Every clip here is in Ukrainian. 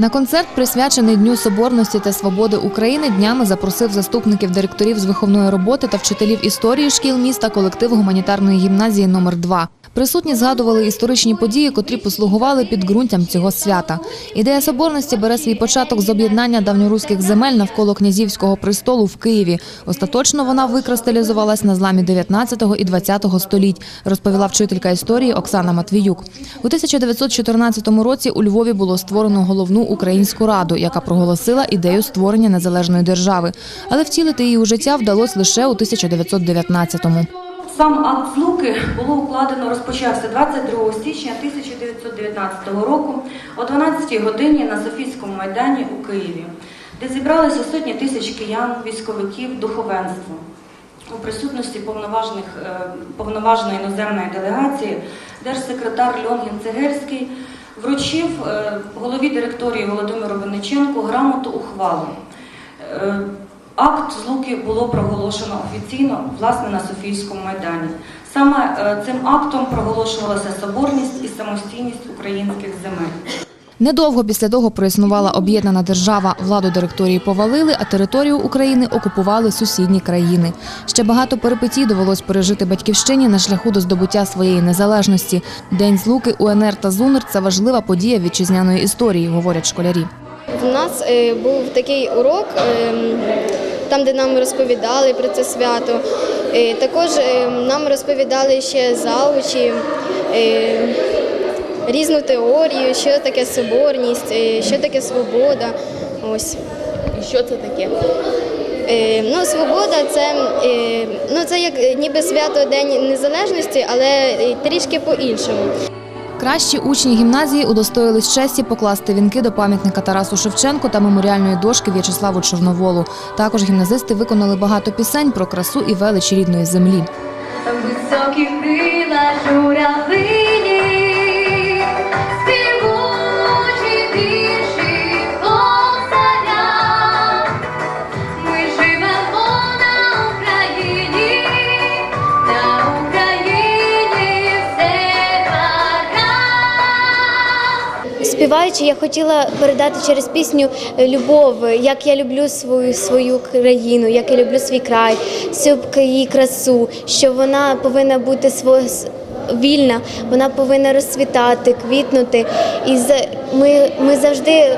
На концерт, присвячений Дню Соборності та Свободи України, днями запросив заступників директорів з виховної роботи та вчителів історії шкіл міста колектив гуманітарної гімназії номер 2 Присутні згадували історичні події, котрі послугували підґрунтям цього свята. Ідея соборності бере свій початок з об'єднання давньоруських земель навколо князівського престолу в Києві. Остаточно вона викристалізувалась на зламі 19 і 20 століть, розповіла вчителька історії Оксана Матвіюк. У 1914 році у Львові було створено головну українську раду, яка проголосила ідею створення незалежної держави. Але втілити її у життя вдалося лише у 1919-му. Сам акт злуки було укладено, розпочався 22 січня 1919 року о 12 годині на Софійському майдані у Києві, де зібралися сотні тисяч киян, військовиків, духовенства. У присутності повноважних, е, повноважної іноземної делегації держсекретар Льонгін Цегерський вручив е, голові директорії Володимиру Винниченку грамоту ухвалу. Е, Акт злуки було проголошено офіційно власне на Софійському майдані. Саме е, цим актом проголошувалася соборність і самостійність українських земель. Недовго після того проіснувала об'єднана держава. Владу директорії повалили, а територію України окупували сусідні країни. Ще багато перипетій довелось пережити батьківщині на шляху до здобуття своєї незалежності. День злуки УНР та ЗУНР – це важлива подія вітчизняної історії, говорять школярі. У нас е, був такий урок, е, там, де нам розповідали про це свято. Е, Також е, нам розповідали ще заучі е, різну теорію, що таке соборність, е, що таке свобода. Ось. І що це таке? Е, Ну, свобода це, е, ну, це як ніби свято День Незалежності, але трішки по-іншому. Кращі учні гімназії удостоїлись честі покласти вінки до пам'ятника Тарасу Шевченку та меморіальної дошки В'ячеславу Чорноволу. Також гімназисти виконали багато пісень про красу і велич рідної землі. Там високі крила журавині, Співаючи, я хотіла передати через пісню е, любов, як я люблю свою свою країну, як я люблю свій край, всю її красу, що вона повинна бути сво- вільна, вона повинна розцвітати, квітнути. І ми, ми завжди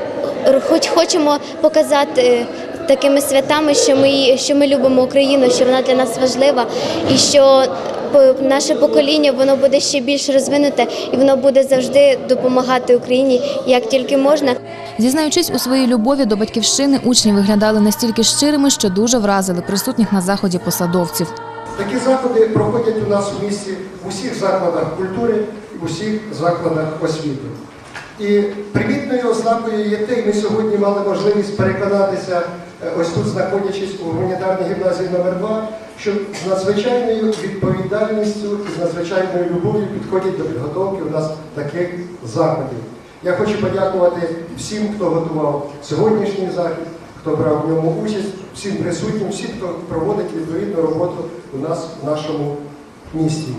хоч хочемо показати. Такими святами, що ми, що ми любимо Україну, що вона для нас важлива, і що по- наше покоління воно буде ще більш розвинуте і воно буде завжди допомагати Україні як тільки можна. Зізнаючись у своїй любові до батьківщини, учні виглядали настільки щирими, що дуже вразили присутніх на заході посадовців. Такі заходи проходять у нас у місті в усіх закладах культури в усіх закладах освіти. І примітною ознакою є те, і ми сьогодні мали можливість переконатися, е, ось тут знаходячись у гуманітарній гімназії номер 2 що з надзвичайною відповідальністю і з надзвичайною любов'ю підходять до підготовки у нас таких заходів. Я хочу подякувати всім, хто готував сьогоднішній захід, хто брав в ньому участь, всім присутнім, всім, хто проводить відповідну роботу у нас в нашому місті.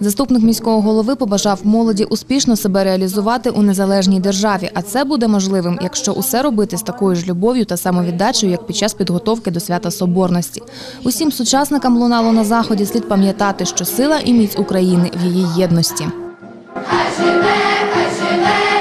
Заступник міського голови побажав молоді успішно себе реалізувати у незалежній державі, а це буде можливим, якщо усе робити з такою ж любов'ю та самовіддачею, як під час підготовки до свята Соборності. Усім сучасникам лунало на заході слід пам'ятати, що сила і міць України в її єдності. Хай живе, хай живе